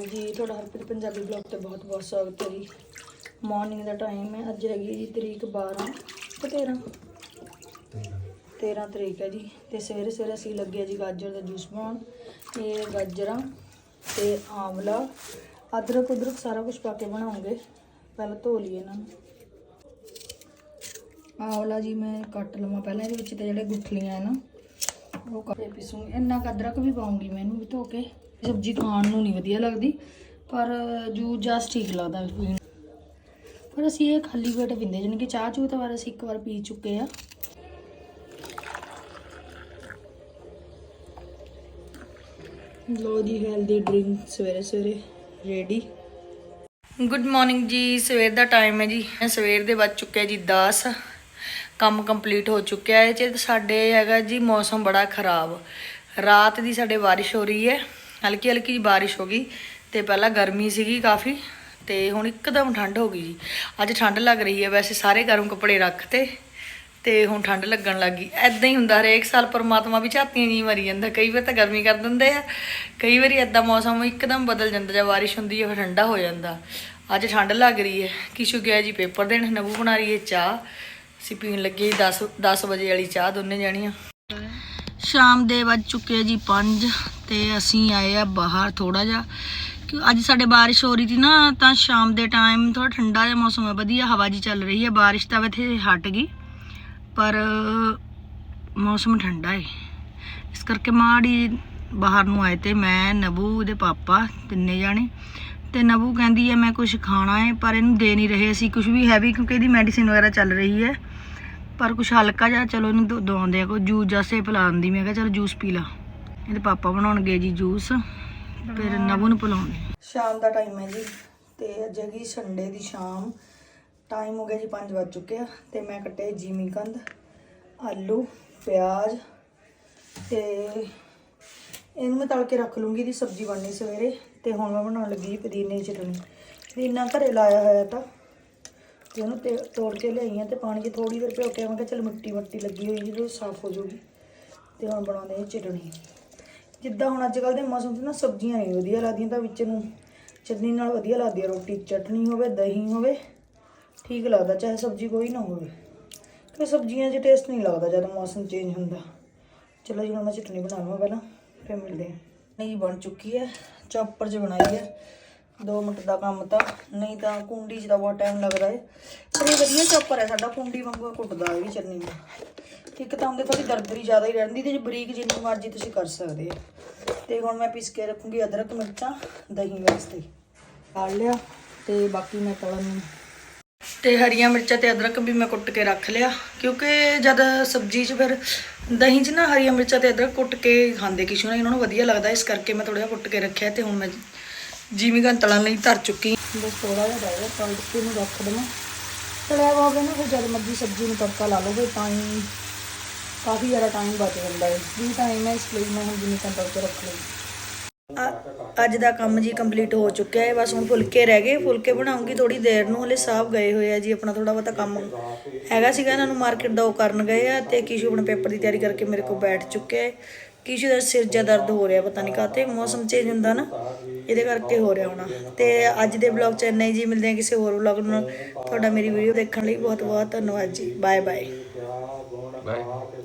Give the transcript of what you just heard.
ਅਕਾਲ ਜੀ ਤੁਹਾਡਾ ਹਰਪ੍ਰੀਤ ਪੰਜਾਬੀ ਬਲੌਗ ਤੇ ਬਹੁਤ ਬਹੁਤ ਸਵਾਗਤ ਹੈ ਜੀ। ਮਾਰਨਿੰਗ ਦਾ ਟਾਈਮ ਹੈ, ਅੱਜ ਹੈਗੀ ਜੀ ਤਰੀਕ 12 ਤੇ 13 13 ਤਰੀਕ ਹੈ ਜੀ, ਤੇ ਸਵੇਰੇ ਸਵੇਰੇ ਅਸੀਂ ਲੱਗੇ ਜੀ ਗਾਜਰ ਦਾ ਜੂਸ ਬਣਾਉਣ। ਇਹ ਗਾਜਰਾਂ ਤੇ ਆਮਲਾ ਅਦਰਕ ਉਦਰਕ ਸਾਰਾ ਕੁਝ ਪਾ ਕੇ ਬਣਾਉਂਗੇ। ਪਹਿਲਾਂ ਧੋ ਲਈਏ ਇਹਨਾਂ ਨੂੰ। ਆਮਲਾ ਜੀ ਮੈਂ ਕੱਟ ਲਵਾਂ, ਪਹਿਲਾਂ ਇਹਦੇ ਵਿੱਚ ਤੇ ਜਿਹੜੇ ਗੁਠਲੀਆਂ ਹੈ ਨਾ ਉਹ ਕੱਟੇ ਪੀਸੂੰਗੀ ਇੰਨਾ ਕੁ ਅਦਰਕ ਵੀ ਪਾਉਂਗੀ ਮੈਂ ਵੀ ਧੋ ਕੇ। ਸਬਜ਼ੀ ਖਾਣ ਨੂੰ ਨਹੀਂ ਵਧੀਆ ਲੱਗਦੀ, ਪਰ ਜੂਸ ਜਾਸ ਠੀਕ ਲੱਗਦਾ ਪੀਣ ਪਰ ਅਸੀਂ ਇਹ ਖਾਲੀ ਪੇਟ ਪੀਂਦੇ, ਜਾਣੀ ਕਿ ਚਾਹ ਚੂਹ ਤਾਂ ਵਾਰ ਅਸੀਂ ਇੱਕ ਵਾਰ ਪੀ ਚੁੱਕੇ ਆ। ਲੋ ਜੀ ਹੈਲਦੀ ਡਰਿੰਕ ਸਵੇਰੇ ਸਵੇਰੇ ਰੈਡੀ ਗੁੱਡ ਮਾਰਨਿੰਗ ਜੀ, ਸਵੇਰ ਦਾ ਟਾਈਮ ਹੈ ਜੀ। ਸਵੇਰ ਦੇ ਵੱਜ ਚੁੱਕਿਆ ਜੀ 10 ਕੰਮ ਕੰਪਲੀਟ ਹੋ ਚੁੱਕਿਆ ਹੈ ਤੇ ਸਾਡੇ ਹੈਗਾ ਜੀ ਮੌਸਮ ਬੜਾ ਖਰਾਬ। ਰਾਤ ਦੀ ਸਾਡੇ ਬਾਰਿਸ਼ ਹੋ ਰਹੀ ਹੈ, ਹਲਕੀ ਹਲਕੀ ਜੀ ਬਾਰਿਸ਼ ਹੋ ਗਈ ਤੇ ਪਹਿਲਾਂ ਗਰਮੀ ਸੀਗੀ ਕਾਫੀ ਤੇ ਹੁਣ ਇੱਕਦਮ ਠੰਡ ਹੋ ਗਈ ਜੀ। ਅੱਜ ਠੰਡ ਲੱਗ ਰਹੀ ਹੈ ਵੈਸੇ ਸਾਰੇ ਗਰਮ ਕੱਪੜੇ ਰੱਖਤੇ ਤੇ ਹੁਣ ਠੰਡ ਲੱਗਣ ਲੱਗੀ ਐਦਾਂ ਹੀ ਹੁੰਦਾ, ਹਰੇਕ ਸਾਲ ਪਰਮਾਤਮਾ ਵੀ ਝਾਤੀਆਂ ਜੀ ਮਰੀ ਜਾਂਦਾ, ਕਈ ਵਾਰ ਤਾਂ ਗਰਮੀ ਕਰ ਦਿੰਦੇ ਆ, ਕਈ ਵਾਰੀ ਐਦਾਂ ਮੌਸਮ ਇੱਕਦਮ ਬਦਲ ਜਾਂਦਾ, ਜਾਂ ਬਾਰਿਸ਼ ਹੁੰਦੀ ਹੈ ਫਿਰ ਠੰਡਾ ਹੋ ਜਾਂਦਾ। ਅੱਜ ਠੰਡ ਲੱਗ ਰਹੀ ਹੈ ਕਿਸ਼ੂ ਗਿਆ ਜੀ, ਪੇਪਰ ਦੇਣ ਨਬੂ ਬਣਾ ਰਹੀ ਹੈ ਚਾਹ। ਅਸੀਂ ਪੀਣ ਲੱਗੇ 10 10 ਵਜੇ ਵਾਲੀ ਚਾਹ ਦੋਨੇ ਜਾਣੀਆਂ। ਸ਼ਾਮ ਦੇ ਵੱਜ ਚੁੱਕੇ ਜੀ 5 ਤੇ ਅਸੀਂ ਆਏ ਆ ਬਾਹਰ ਥੋੜਾ ਜਿਹਾ। ਕਿ ਅੱਜ ਸਾਡੇ ਬਾਰਿਸ਼ ਹੋ ਰਹੀ ਸੀ ਨਾ, ਤਾਂ ਸ਼ਾਮ ਦੇ ਟਾਈਮ ਥੋੜਾ ਠੰਡਾ ਜਿਹਾ ਮੌਸਮ ਹੈ ਵਧੀਆ ਹਵਾ ਜੀ ਚੱਲ ਰਹੀ ਹੈ ਬਾਰਿਸ਼ ਤਾਂ ਇੱਥੇ ਹਟ ਗਈ, ਪਰ ਮੌਸਮ ਠੰਡਾ ਹੈ ਇਸ ਕਰਕੇ ਮਾੜੀ ਬਾਹਰ ਨੂੰ ਆਏ ਤੇ ਮੈਂ ਨਬੂ ਉਹਦੇ ਪਾਪਾ ਤਿੰਨੇ ਜਾਣੇ। ਤੇ ਨਬੂ ਕਹਿੰਦੀ ਹੈ ਮੈਂ ਕੁਝ ਖਾਣਾ ਹੈ ਪਰ ਇਹਨੂੰ ਦੇ ਨਹੀਂ ਰਹੇ ਅਸੀਂ ਕੁਝ ਵੀ ਹੈਵੀ ਕਿਉਂਕਿ ਇਹਦੀ ਮੈਡੀਸਿਨ ਵਗੈਰਾ ਚੱਲ ਰਹੀ ਹੈ ਪਰ ਕੁਝ ਹਲਕਾ ਜਿਹਾ ਚਲੋ ਇਹਨੂੰ ਦਵਾਉਂਦੇ ਆ ਕੋਈ ਜੂਸ ਜਾਸੇ ਪਿਲਾਉਂਦੀ ਮੈਂ ਕਿਹਾ ਚਲ ਜੂਸ ਪੀ ਲਾ। ਇਹਦੇ ਪਾਪਾ ਬਣਾਉਣਗੇ ਜੀ ਜੂਸ ਫਿਰ ਨਬੂ ਨੂੰ ਪਿਲਾਉਣੇ ਸ਼ਾਮ ਦਾ ਟਾਈਮ ਹੈ ਜੀ ਤੇ ਅੱਜ ਹੈਗੀ ਸੰਡੇ ਦੀ ਸ਼ਾਮ। ਟਾਈਮ ਹੋ ਗਿਆ ਜੀ 5 ਵੱਜ ਚੁੱਕੇ ਆ ਤੇ ਮੈਂ ਕੱਟੇ ਜੀਮੀ ਕੰਦ ਆਲੂ ਪਿਆਜ਼ ਤੇ ਇਹਨੂੰ ਮੈਂ ਤਲ ਕੇ ਰੱਖ ਲੂੰਗੀ ਦੀ ਸਬਜ਼ੀ ਬਣਨੀ ਸਵੇਰੇ ਤੇ ਹੁਣ ਮੈਂ ਬਣਾਉਣ ਲੱਗੀ ਪੁਦੀਨੇ ਦੀ ਚਟਣੀ ਪੁਦੀਨਾ ਘਰੇ ਲਾਇਆ ਹੋਇਆ ਤਾਂ। ਤੇ ਉਹਨੂੰ ਤੇ ਤੋੜ ਕੇ ਲਿਆਈਆਂ ਤੇ ਪਾਣੀ 'ਚ ਥੋੜੀ ਦੇਰ ਭਿਓ ਕੇ ਮੈਂ ਕਿਹਾ ਚਲ ਮਿੱਟੀ ਮੱਟੀ ਲੱਗੀ ਹੋਈ ਜਦੋਂ ਸਾਫ਼ ਹੋ ਜਾਊਗੀ। ਤੇ ਹੁਣ ਬਣਾਉਂਦੇ ਹਾਂ ਚਟਣੀ ਜਿੱਦਾਂ ਹੁਣ ਅੱਜ ਕੱਲ ਦੇ ਮੌਸਮ 'ਚ ਨਾ ਸਬਜ਼ੀਆਂ ਨਹੀਂ ਵਧੀਆ ਲੱਗਦੀਆਂ ਤਾਂ ਵਿੱਚ ਨੂੰ ਚਟਨੀ ਨਾਲ ਵਧੀਆ ਲੱਗਦੀ ਹੈ ਰੋਟੀ ਚਟਨੀ ਹੋਵੇ, ਦਹੀਂ ਹੋਵੇ, ਠੀਕ ਲੱਗਦਾ, ਚਾਹੇ ਸਬਜ਼ੀ ਕੋਈ ਨਾ ਹੋਵੇ। ਕਿ ਸਬਜ਼ੀਆਂ 'ਚ ਟੇਸਟ ਨਹੀਂ ਲੱਗਦਾ ਜਦ ਮੌਸਮ ਚੇਂਜ ਹੁੰਦਾ। ਚਲੋ ਜੀ ਹੁਣ ਮੈਂ ਚਟਨੀ ਬਣਾ ਲਵਾਂ ਪਹਿਲਾਂ, ਫਿਰ ਮਿਲਦੇ ਹਾਂ। ਨਹੀਂ ਬਣ ਚੁੱਕੀ ਹੈ, ਚੌਪਰ 'ਚ ਬਣਾਈ ਹੈ। 2 ਮਿੰਟ ਦਾ ਕੰਮ ਤਾਂ ਨਹੀਂ ਤਾਂ ਕੁੰਡੀ 'ਚ ਤਾਂ ਬਹੁਤ ਟਾਈਮ ਲੱਗਦਾ ਹੈ ਪਰ ਇਹ ਵਧੀਆ ਚੌਪਰ ਹੈ ਸਾਡਾ ਕੁੰਡੀ ਵਾਂਗੂ ਕੁੱਟਦਾ ਇਹ ਵੀ ਚਟਨੀ ਨੂੰ ਇੱਕ ਤਾਂ ਹੁੰਦੇ ਥੋੜੀ ਦਰਦਰੀ ਜ਼ਿਆਦਾ ਹੀ ਰਹਿੰਦੀ ਤੇ ਜੇ ਬਰੀਕ ਜਿੰਨੀ ਮਰਜ਼ੀ ਤੁਸੀਂ ਕਰ ਸਕਦੇ ਆ। ਤੇ ਹੁਣ ਮੈਂ ਪੀਸ ਕੇ ਰੱਖੂੰਗੀ ਅਦਰਕ ਮਿਰਚਾਂ ਦਹੀਂ ਵਾਸਤੇ। ਕਾੜ ਲਿਆ ਤੇ ਬਾਕੀ ਮੈਂ ਤਲਨ ਨੂੰ ਤੇ ਹਰੀਆਂ ਮਿਰਚਾਂ ਤੇ ਅਦਰਕ ਵੀ ਮੈਂ ਕੁੱਟ ਕੇ ਰੱਖ ਲਿਆ ਕਿਉਂਕਿ ਜਦ ਸਬਜ਼ੀ 'ਚ ਫਿਰ ਦਹੀਂ 'ਚ ਨਾ ਹਰੀਆਂ ਮਿਰਚਾਂ ਤੇ ਅਦਰਕ ਕੁੱਟ ਕੇ ਖਾਂਦੇ ਕਿਸੇ ਨੂੰ ਇਹਨਾਂ ਨੂੰ ਵਧੀਆ ਲੱਗਦਾ। ਇਸ ਕਰਕੇ ਮੈਂ ਥੋੜਾ ਜਿਹਾ ਕੁੱਟ ਕੇ ਰੱਖਿਆ ਤੇ ਹੁਣ ਮੈਂ ਜਿਵੇਂ ਗੰ ਤਲਣ ਲਈ ਧਰ ਚੁੱਕੀ। ਬਸ ਥੋੜਾ ਜਿਹਾ ਰਹਿ ਗਿਆ ਤਲ ਕੇ ਇਹਨੂੰ ਰੱਖ ਦੇਵਾਂ ਤਲਿਆ ਹੋਵੇ ਨਾ ਫਿਰ ਜਦ ਮਰਜ਼ੀ ਸਬਜ਼ੀ ਨੂੰ ਤੜਕਾ ਲਾ ਲਓਗੇ ਤਾਂ ਹੀ ਕਾਫੀ ਜ਼ਿਆਦਾ ਟਾਈਮ ਬਚ ਜਾਂਦਾ ਹੈ। ਵੀ ਟਾਈਮ ਹੈ ਇਸ ਲਈ ਮੈਂ ਹੁਣ ਜਿੰਨੀ ਕੰਟਰੋਲ ਤੇ ਰੱਖ ਲਈ। ਅੱਜ ਦਾ ਕੰਮ ਜੀ ਕੰਪਲੀਟ ਹੋ ਚੁੱਕਿਆ ਹੈ। ਬਸ ਹੁਣ ਫੁਲਕੇ ਰਹਿ ਗਏ। ਫੁਲਕੇ ਬਣਾਉਂਗੀ ਥੋੜੀ ਦੇਰ ਨੂੰ ਹਲੇ ਸਾਹਿਬ ਗਏ ਹੋਏ ਆ ਜੀ ਆਪਣਾ ਥੋੜਾ ਬਹੁਤਾ ਕੰਮ ਹੈਗਾ ਸੀਗਾ। ਇਹਨਾਂ ਨੂੰ ਮਾਰਕੀਟ ਦਾ ਉਹ ਕਰਨ ਗਏ ਆ ਤੇ ਕੀਸ਼ੂ ਆਪਣੇ ਪੇਪਰ ਦੀ ਤਿਆਰੀ ਕਰਕੇ ਮੇਰੇ ਕੋਲ ਬੈਠ ਚੁੱਕਿਆ ਹੈ ਕੀਸ਼ੂ ਦਾ ਸਿਰ ਜਾਂ ਦਰਦ ਹੋ ਰਿਹਾ, ਪਤਾ ਨਹੀਂ ਕਾਤੇ ਮੌਸਮ ਚੇਂਜ ਹੁੰਦਾ ਨਾ, ਇਹਦੇ ਕਰਕੇ ਹੋ ਰਿਹਾ ਹੋਣਾ। ਤੇ ਅੱਜ ਦੇ ਵਲੌਗ ਚ ਇੰਨਾ ਹੀ ਜੀ, ਮਿਲਦੇ ਹਾਂ ਕਿਸੇ ਹੋਰ ਵਲੌਗ ਨਾਲ। ਤੁਹਾਡਾ ਮੇਰੀ ਵੀਡੀਓ ਦੇਖਣ ਲਈ ਬਹੁਤ ਬਹੁਤ ਧੰਨਵਾਦ ਜੀ। Bye bye bye